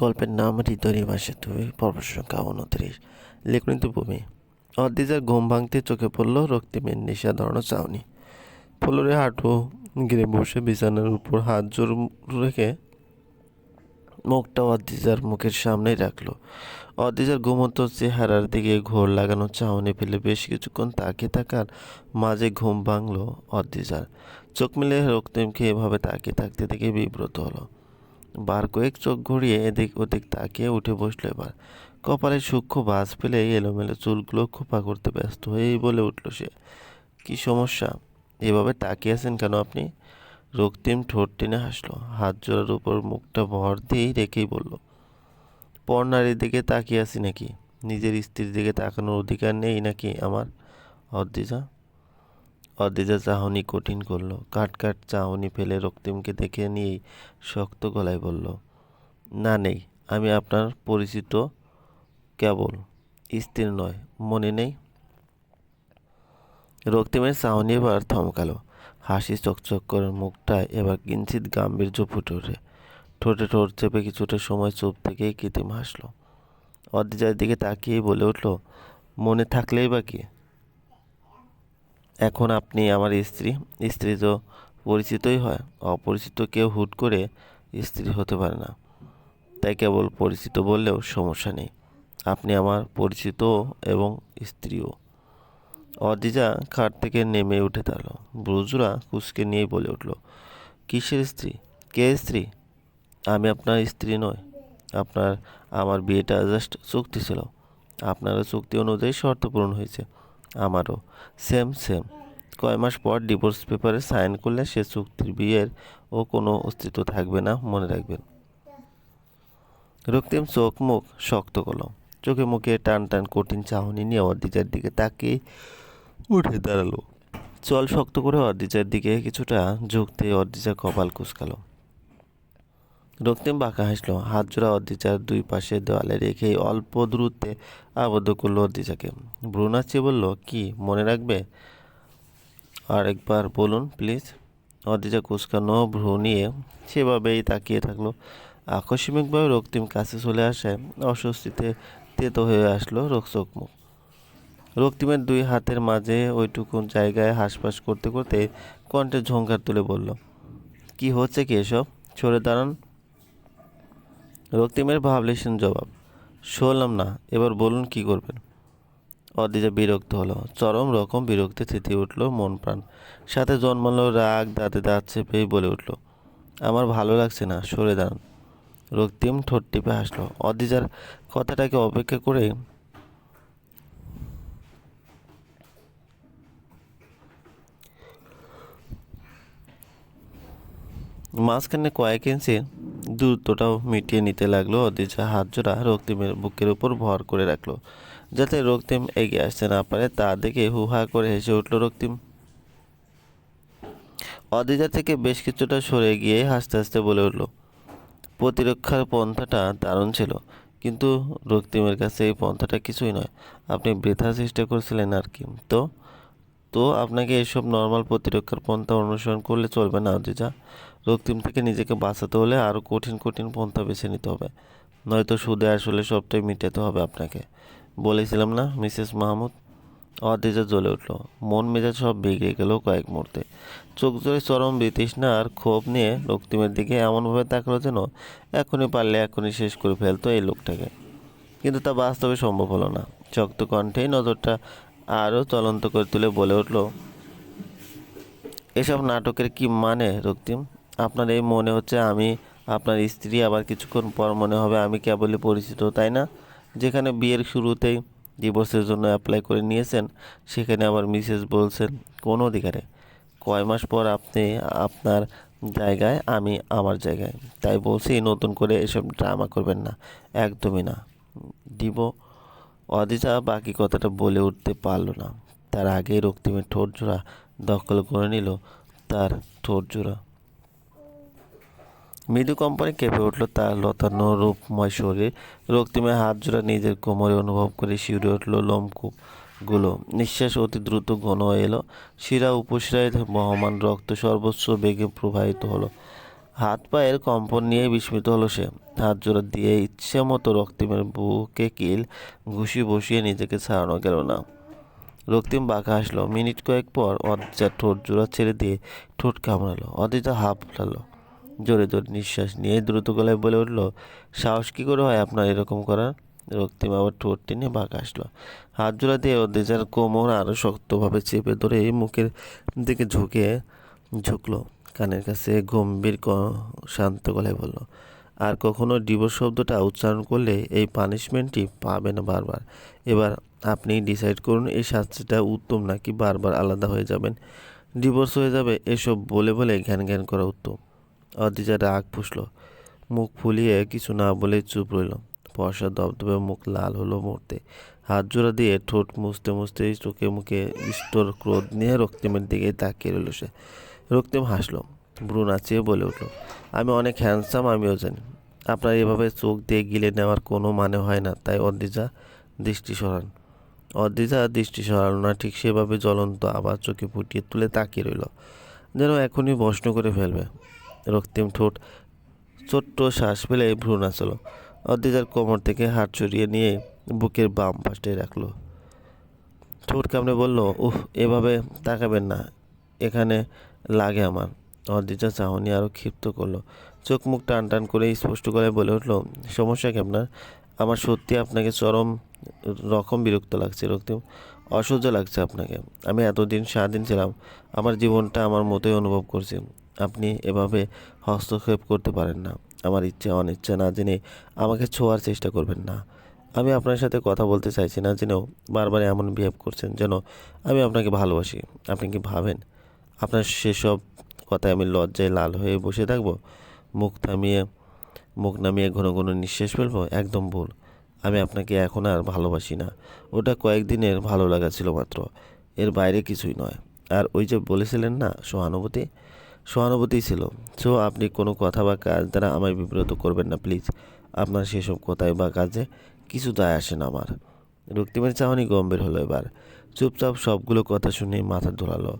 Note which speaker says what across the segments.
Speaker 1: গল্পের নাম হৃদয় মাসে দুই, পর্ব সংখ্যা উনত্রিশ। লেখনীতি ভূমি অদ্দিজার ঘুম ভাঙতে চোখে পড়ল রক্তিমের নেশা ধরানো চাউনি ফ্লোরে হাঁটু গিরে বসে বিছানার উপর হাত জোর রেখে মুখটা অদ্দিজার মুখের সামনেই রাখল। অদ্দিজার ঘুমন্ত চেহারার দিকে ঘোর লাগানো চাউনি ফেলে বেশ কিছুক্ষণ তাকিয়ে থাকার মাঝে ঘুম ভাঙলো অদ্দিজার। চোখ মিলে রক্তিমকে এভাবে তাকিয়ে থাকতে দেখে বিব্রত হলো। বার কয়েক চোখ ঘুরিয়ে এদিক ওদিক তাকিয়ে উঠে বসল এবার। কপালে সূক্ষ্ম বাজ ফেলে এলোমেলো চুলগুলো খোপা করতে ব্যস্ত হয়েই বলে উঠল সে, কি সমস্যা? এভাবে তাকিয়ে আছেন কেন আপনি? রক্তিম ঠোঁট টেনে হাসলো, হাত জোড়ার উপর মুখটা ভর দিয়েই রেখেই বলল পর নারীর দিকে তাকিয়ে আছি নাকি? নিজের স্ত্রীর দিকে তাকানোর অধিকার নেই নাকি আমার? অদ্রিজা অদ্রিজা চাহনি কঠিন করল। কাট কাট চাহনি ফেলে রক্তিমকে দেখে নিয়েই শক্ত গলায় বলল, না নেই, আমি আপনার পরিচিত কেবল স্ত্রী নয়, মনে নেই? রক্তিমের চাহনি এবার থমকালো। হাসি চকচক করে মুখটা এবার কিঞ্চিত গাম্ভীর্য ফুটে ওঠে। ঠোঁটে ঠোঁট চেপে কিছুটা সময় চুপ থেকেই কৃত্রিম হাসলো। অদ্রিজার দিকে তাকিয়েই বলে উঠল, মনে থাকলেই বা কি? এখন আপনি আমার স্ত্রী স্ত্রী তো পরিচিতই হয়, অপরিচিত কেউ হুট করে স্ত্রী হতে পারে না। তাই কেবল পরিচিত বললেও সমস্যা নেই। আপনি আমার পরিচিত এবং স্ত্রীও। অদিজা খাট থেকে নেমে উঠে দাঁড়াল। ব্রুজরা কুচকে নিয়েই বলে উঠল, কিসের স্ত্রী? কে স্ত্রী? আমি আপনার স্ত্রী নয় আপনার, আমার বিয়েটা জাস্ট চুক্তি ছিল। আপনারও চুক্তি অনুযায়ী শর্ত পূরণ হয়েছে। আমারও। Same same. কয় মাস পর ডিভোর্স পেপারে সাইন করলে সে চুক্তির বিয়ের ও কোনো অস্তিত্ব থাকবে না, মনে রাখবেন। রক্তিম চোখ, মুখ শক্ত করল চোখে মুখে টান টান কঠিন চাহনি নিয়ে অর্দিজার দিকে তাকিয়ে উঠে দাঁড়াল। চল শক্ত করে অর্দিজার দিকে কিছুটা ঝুঁকতে অর্দিজা কপাল কুচকালো। রক্তিম বাঁকা হাসলো। হাত জোড়া অর্দিজার দুই পাশে দেওয়ালে রেখে অল্প দূরত্বে আবদ্ধ করল অর্দিজাকে ব্রুনাচি বলল, কি, মনে রাখবে? আর একবার বলুন, প্লিজ। অর্দিজা কুচকানো ভ্রু নিয়ে সেভাবেই তাকিয়ে থাকল। আকস্মিকভাবে রক্তিম কাছে চলে আসায় অস্বস্তিতে তেতো হয়ে আসলো রোকচোক মুখ। রক্তিমের দুই হাতের মাঝে ওইটুকুন জায়গায় হাঁসফাঁস করতে করতে কণ্ঠে ঝঙ্কার তুলে বলল, কি হচ্ছে কি এসব? সরে দাঁড়ান। রক্তিমের ভাবলেশন জবাব। শুনলাম না, এবার বলুন কি করবেন? অদিজা বিরক্ত হলো। চরম রকম বিরক্তি থিতি উঠল মন প্রাণ। সাথে জন্মালো রাগ, দাঁতে দাঁত চেপেই বলে উঠল, আমার ভালো লাগছে না, সরে দাঁড়ান। রক্তিম ঠোঁট টিপে হাসলো। অদিজার কথাটাকে অপেক্ষা করে মাঝখানে কয়েক ইঞ্চি দূরত্বটাও মিটিয়ে নিতে লাগল। অদিজা হাত জোড়া রক্তিমের বুকের উপর ভর করে রাখল। যাতে রক্তিম এগিয়ে আসতে না পারে, তা দেখে হুহা করে হেসে উঠল রক্তিম। অদিজা থেকে বেশ কিছুটা সরে গিয়ে হাসতে হাসতে বলে উঠল, প্রতিরক্ষার পন্থাটা দারুণ ছিল, কিন্তু রক্তিমের কাছে এই পন্থাটা কিছুই নয়। আপনি বৃথা চেষ্টা করছিলেন আর কি। তো? তো আপনাকে এসব নর্মাল প্রতিরক্ষার পন্থা অনুসরণ করলে চলবে না অদিজা রক্তিম থেকে নিজেকে বাঁচাতে হলে আরও কঠিন কঠিন পন্থা বেছে নিতে হবে। নয়তো সুদে আসলে সবটাই মিটাতে হবে আপনাকে। বলেছিলাম না, মিসেস মাহমুদ? অদেজা জ্বলে উঠল। মন মেজাজ সব বিগড়ে গেল কয়েক মুহূর্তে। চোখ জোরে চরম বিতৃষ্ণা আর ক্ষোভ নিয়ে রক্তিমের দিকে এমনভাবে তাকালো যেন এখনই পারলে এখনই শেষ করে ফেলতো এই লোকটাকে। কিন্তু তা বাস্তবে সম্ভব হলো না। শক্ত কণ্ঠেই নজরটা আরও চলন্ত করে তুলে বলে উঠল, এসব নাটকের কি মানে রক্তিম? আপনার এই মনে হচ্ছে আমি আপনার স্ত্রী, আবার কিছুক্ষণ পর মনে হবে আমি কেবলই পরিচিত, তাই না? যেখানে বিয়ের শুরুতেই ডিভোর্সের জন্য অ্যাপ্লাই করে নিয়েছেন, সেখানে আবার মিসেস বলছেন কোন অধিকারে। কয় মাস পর আপনি, আপনার জায়গায়, আমি আমার জায়গায়। তাই বলছি, নতুন করে এসব ড্রামা করবেন না, একদমই না। দিব। অদিজা বাকি কথাটা বলে উঠতে পারল না। তার আগেই রক্তিমের ঠোঁট জোড়া দখল করে নিল তার ঠোঁট জোড়া। মৃদু কোম্পানি কেঁপে উঠল তার লতানো রূপময় শরীর। রক্তিমের হাত জোড়া নিজের কোমরে অনুভব করে শিউরে উঠল লোমকূপগুলো নিঃশ্বাস অতি দ্রুত ঘন এলো। শিরা উপশিরায় বহমান রক্ত সর্বোচ্চ বেগে প্রবাহিত হলো। হাত পায়ের কম্পন নিয়ে বিস্মিত হলো সে। হাত জোড়া দিয়ে ইচ্ছে মতো রক্তিমের বুকে কিল ঘুষি বসিয়ে নিজেকে ছাড়ানো গেল না। রক্তিম বাঁকা আসলো মিনিট কয়েক পর অদ্রিজা ঠোঁট জোড়া ছেড়ে দিয়ে ঠোঁট কামড়ালো। অদ্রিজা হাফ ফেলালো। জোরে জোরে নিঃশ্বাস নিয়ে দ্রুত গলায় বলে উঠল, সাহস কী করে হয় আপনার এরকম করার? রক্তিম আবার ঠোঁট টেনে বাঁকা আসলো। হাত জোড়া দিয়ে অদ্রিজার কোমর আরও শক্তভাবে চেপে ধরে মুখের দিকে ঝুঁকে ঝুঁকলো। কানের কাছে গম্ভীর শান্ত গলায় বলল, আর কখনো ডিভোর্স শব্দটা উচ্চারণ করলে এই পানিশমেন্টটি পাবে না বারবার। এবার আপনি ডিসাইড করুন এই শাস্তিটা উত্তম নাকি বারবার আলাদা হয়ে যাবেন। ডিভোর্স হয়ে যাবে এসব বলে বলে জ্ঞান জ্ঞান করা উত্তম। অদ্রিজা রাগ পুষল। মুখ ফুলিয়ে কিছু না বলে চুপ রইল। পয়সা দবদবে মুখ লাল হলো মুহূর্তে। হাত জোড়া দিয়ে ঠোঁট মুছতে মুছতে চোখে মুখে স্তর ক্রোধ নিয়ে রক্তিমের দিকে তাকিয়ে রইল সে। রক্তিম হাসলো। ভ্রু নাচিয়ে বলে উঠল, আমি অনেক হ্যান্ডসাম আমিও জানি। আপনার এভাবে চোখ দিয়ে গিলে নেওয়ার কোনো মানে হয় না। তাই অদ্রিজা দৃষ্টি সরান। অদ্রিজা দৃষ্টি সরালো না, ঠিক সেভাবে জ্বলন্ত আবার চোখে ফুটিয়ে তুলে তাকিয়ে রইল। যেন এখনই প্রশ্ন করে ফেলবে। রক্তিম ঠোঁট, ছোট্ট শ্বাস ফেলে ভ্রু নাচল অদ্রিজার কোমর থেকে হাত সরিয়ে নিয়ে বুকের বাম পাশে রাখল। ঠোঁট কামড়ে বলল উহ এভাবে তাকাবেন না, এখানে লাগে আমার। অদ্রিজা চাহনি আরও ক্ষিপ্ত করল। চোখ মুখ টান টান করে স্পষ্ট করে বলে উঠল, সমস্যা কি আপনার? আমার সত্যি আপনাকে চরম রকম বিরক্ত লাগছে, রক্তিম। অসহ্য লাগছে আপনাকে। আমি এতদিন স্বাধীন ছিলাম, আমার জীবনটা আমার মতোই অনুভব করছি। আপনি এভাবে হস্তক্ষেপ করতে পারেন না। আমার ইচ্ছে অনিচ্ছা না জেনে আমাকে ছোঁয়ার চেষ্টা করবেন না। আমি আপনার সাথে কথা বলতে চাইছি না জেনেও বারবার এমন বিহেভ করছেন যেন আমি আপনাকে ভালোবাসি। আপনি কি ভাবেন? আপনার সেসব কথায় আমি লজ্জায় লাল হয়ে বসে থাকব? মুখ থামিয়ে, মুখ নামিয়ে ঘন ঘন নিঃশ্বাস ফেলব? একদম ভুল। আমি আপনাকে এখন আর ভালোবাসি না। ওটা কয়েকদিনের ভালো লাগা ছিল মাত্র। এর বাইরে কিছুই নয়। আর ওই যে বলেছিলেন না, সহানুভূতি? সহানুভূতি ছিল। সো আপনি কোনো কথা বা কাজ দ্বারা আমায় বিব্রত করবেন না, প্লিজ। আপনার সেসব কথায় বা কাজে কিছু দায় আসে না আমার। রক্তিমের চাহনি গম্ভীর হলো এবার। চুপচাপ সবগুলো কথা শুনে মাথা দোলালো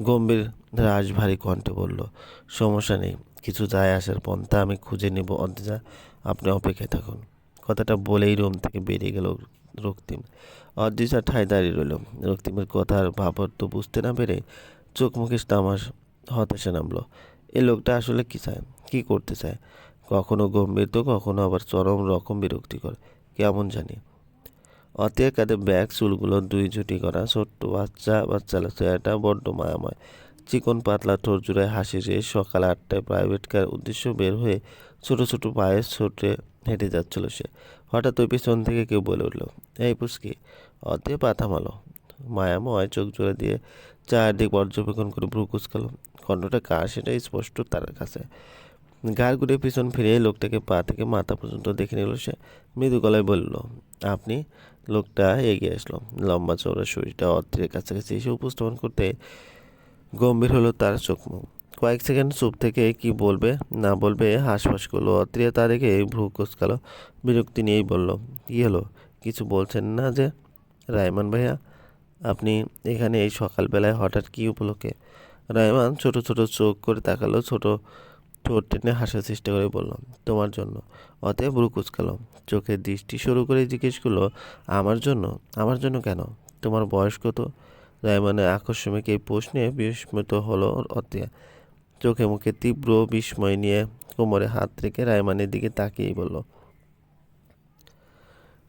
Speaker 1: গম্ভীর রাজ ভারী কণ্ঠে বলল, সমস্যা নেই, কিছু যায় আসার পন্থা আমি খুঁজে নেব অদ্রিজা আপনি অপেক্ষায় থাকুন। কথাটা বলেই রুম থেকে বেরিয়ে গেল রক্তিম। অদ্রিজা ঠায় দাঁড়িয়ে রইল। রক্তিমের কথার ভাবর তো বুঝতে না পেরে চোখ মুখে তামাশ হতাশা নামলো। এই লোকটা আসলে কী চায়? কী করতে চায়? কখনো গম্ভীর তো, কখনো আবার চরম রকম বিরক্তিকর। কেমন জানি। অতিয়া কাঁধে ব্যাগ, চুলগুলো দুই জুটি করা, ছোট্ট বাচ্চা বাচ্চা চেহারাটা বড্ড মায়াময়। চিকন পাতলা ঠোঁট জুড়ে হাসি রে সকাল আটটায় প্রাইভেট কার উদ্দেশ্য বের হয়ে ছোট ছোট পায়ে ছোটে হেঁটে যাচ্ছিল সে। হঠাৎ ওই পিছন থেকে কেউ বলে উঠল, এই পুষ্কি অতে পাতা মালো। মায়াময় চোখ জোড়া দিয়ে চারদিক পর্যবেক্ষণ করে ভ্রু কুচকালো। কণ্ঠটা কার সেটাই স্পষ্ট তার কাছে। গার ঘুরে পিছন ফিরে লোকটাকে পা থেকে মাথা পর্যন্ত দেখে নিল সে। মৃদু গলায় বলল, আপনি? লোকটা এগিয়ে আসলো। লম্বা চৌড়া শরীরটা অর্থের কাছাকাছি এসে উপস্থাপন করতে গম্ভীর হলো তার চোখ মুখ। কয়েক সেকেন্ড চুপ থেকে কি বলবে, না বলবে, হাঁসফাঁস করল। অত্রিয়া তা দেখে ভ্রু কুচকালো। বিরক্তি নিয়েই বলল, কী হলো? কিছু বলছেন না যে, রায়মান ভাইয়া? আপনি এখানে এই সকালবেলায় হঠাৎ কী উপলক্ষে? রায়মান ছোট ছোট চোখ করে তাকালো, ছোট ঠোঁট টেনে হাসার চেষ্টা করে বললাম তোমার জন্য। অতএব ভ্রু কুচকালো চোখের দৃষ্টি শুরু করে জিজ্ঞেস করল, আমার জন্য? আমার জন্য কেন? তোমার বয়স কত? রায়মানের আকস্মিক এই প্রশ্নে বিস্মিত হলো অতিয়া। চোখে মুখে তীব্র বিস্ময় নিয়ে কোমরে হাত রেখে রায়মানের দিকে তাকিয়েই বলল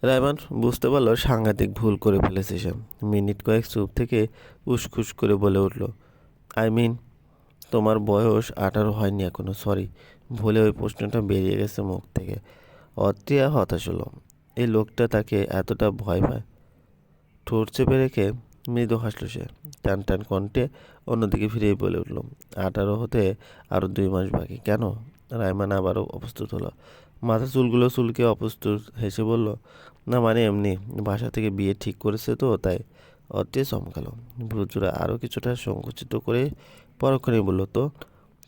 Speaker 1: রায়মান, বুঝতে পারল সাংঘাতিক ভুল করে ফেলেছে সে। মিনিট কয়েক চুপ থেকে উসখুস করে বলে উঠল, আই মিন, তোমার বয়স আঠারো হয়নি এখনও, সরি। ভুলে ওই প্রশ্নটা বেরিয়ে গেছে মুখ থেকে। অত্রিয়া হতাশ হলো। এই লোকটা তাকে এতটা ভয় পায়। ঠোঁট চেপে রেখে মৃদু হাসলো সে। টান টান কণ্ঠে অন্যদিকে ফিরেই বলে উঠল, আঠারো হতে আরও দুই মাস বাকি, কেন? রায়মান আবারও অপ্রস্তুত হলো। মাথা চুলগুলো চুলকে অপ্রস্তুত হেসে বলল, না মানে এমনি, বাসা থেকে বিয়ে ঠিক করেছে তো, তাই অত্রিয়া চমকালো। ভ্রুজোড়া আরও কিছুটা সংকুচিত করে পরক্ষণেই বলল, তো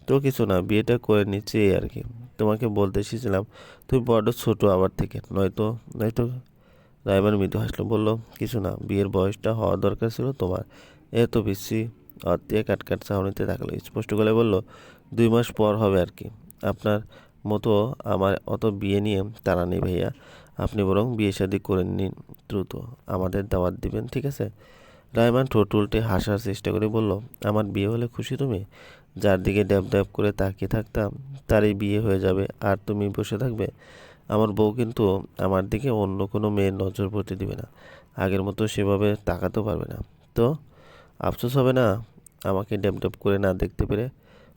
Speaker 1: তো কিছু না, বিয়েটা করে নিচ্ছি এই আর কি। তোমাকে বলতে এসেছিলাম, তুমি বড্ড ছোটো আবার থেকে। নয়তো নয়তো রায়মান মৃদু হাসলো, বলল, কিছু না, বিয়ের বয়সটা হওয়া দরকার ছিল তোমার। এত বেশি অত্যায় কাটকাট চাহনিতে থাকল। স্পষ্ট করে বলল, দুই মাস পর হবে আর কি। আপনার মতো আমার অত বিয়ে নিয়ে তারা নেই ভাইয়া। আপনি বরং বিয়ে শাদি করে নিন, দ্রুত আমাদের দাওয়াত দিবেন, ঠিক আছে? রায়মান ঠোঁট উল্টে হাসার চেষ্টা করে বলল, আমার বিয়ে হলে খুশি তুমি? যার দিকে ড্যাব ড্যাব করে তাকিয়ে থাকতাম, তারই বিয়ে হয়ে যাবে, আর তুমি বসে থাকবে? আমার বউ কিন্তু আমার দিকে অন্য কোনো মেয়ের নজর পড়তে দিবে না। আগের মতো সেভাবে তাকাতেও পারবে না। তো? আফসোস হবে না? আমাকে ড্যাব ড্যাব করে না দেখতে পেরে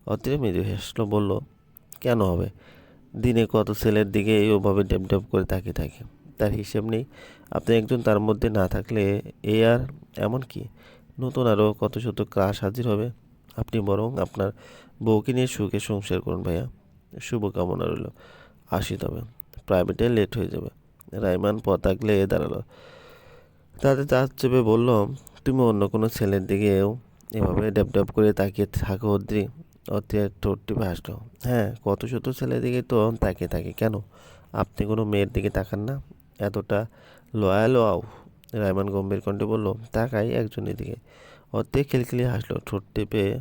Speaker 1: অতিরে মৃদু হেসলো, বলল কেন হবে? দিনে কত ছেলের দিকে ওভাবে ড্যাব ড্যাব করে তাকিয়ে থাকে? তার হিসেব নেই। আপনি একজন তার মধ্যে না থাকলে এ আর এমন কি? নতুন আরও কত শত ক্রাশ হাজির হবে? আপনি বরং আপনার বউকে নিয়ে সুখে সংসার করুন ভাইয়া। শুভকামনা রইল। আসি তবে। প্রাইভেটে লেট হয়ে যাবে। রাইমান পথ আগলে দাঁড়াল। তাতে চার চেপে বলল, তুমি অন্য কোনো ছেলের দিকেও এভাবে ড্যাব ড্যাব করে তাকিয়ে থাকো, অদ্রি। অত্রিয়ার ঠোঁট টিপে হাসলো হ্যাঁ কত শত ছেলের দিকে তো তাকিয়ে থাকে। কেন? আপনি কোনো মেয়ের দিকে তাকান না। এতটা লয়াল আও রায়মান গম্ভীর কণ্ঠে বলল, তাকাই একজনের দিকে। অর্ধে খিলখিলি হাসলো, ঠোঁট টিপে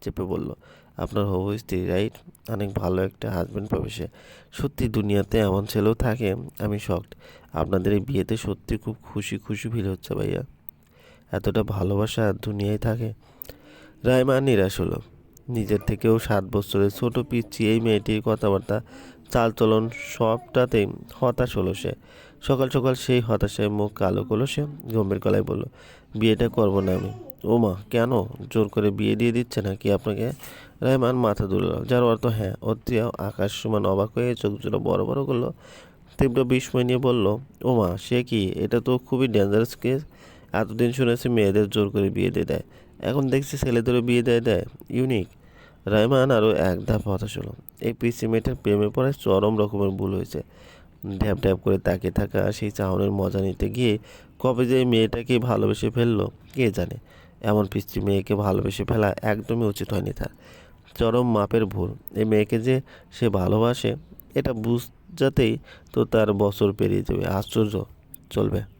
Speaker 1: চেপে বলল, আপনার হবু স্ত্রী, রাইট? অনেক ভালো একটা হাজব্যান্ড পাবে সে সত্যি দুনিয়াতে এমন ছেলেও থাকে, আমি শকড আপনাদের এই বিয়েতে সত্যি খুব খুশি খুশি ফিল হচ্ছে ভাইয়া। এতটা ভালোবাসা দুনিয়ায় থাকে। রায়মা নিরাশ হলো। নিজের থেকেও সাত বছরের ছোট পিচ্ছি এই মেয়েটির কথাবার্তা, চালচলন সবটাতেই হতাশ হলো সে। সকাল সকাল সেই হতাশায় মুখ কালো করল সে, গম্ভীর গলায় বলল, বিয়েটা করব না আমি। ও মা কেন? জোর করে বিয়ে দিয়ে দিচ্ছে নাকি আপনাকে? রায়মান, মাথা দুলল যার অর্থ হ্যাঁ। অত্রিয়া আকাশ সমান অবাক হয়ে চোখ জোড়া বড় বড় করল, তীব্র বিস্ময় নিয়ে বলল ও মা সে কি? এটা তো খুবই ডেঞ্জারাস কেস এতদিন শুনেছি মেয়েদের জোর করে বিয়ে দিয়ে দেয়। এখন দেখছি ছেলেদেরও বিয়ে দেয় দেয়। ইউনিক। রায়মান আরও এক ধাপ হতাশ হলো এই পিসি মেয়েটার প্রেমে পড়ে চরম রকমের ভুল হয়েছে। ড্যাব ঢ্যাপ করে তাকিয়ে থাকা সেই চাহনের মজা নিতে গিয়ে কবে যে মেয়েটাকে ভালোবেসে ফেলল, কে জানে? এমন পিস্তি মেয়েকে ভালোবেসে ফেলা একদমই উচিত হয়নি তার। চরম মাপের ভুল। এই মেয়েকে যে সে ভালোবাসে, এটা বুঝ, যাতেই তো তার বছর পেরিয়ে যাবে। আশ্চর্য। চলবে।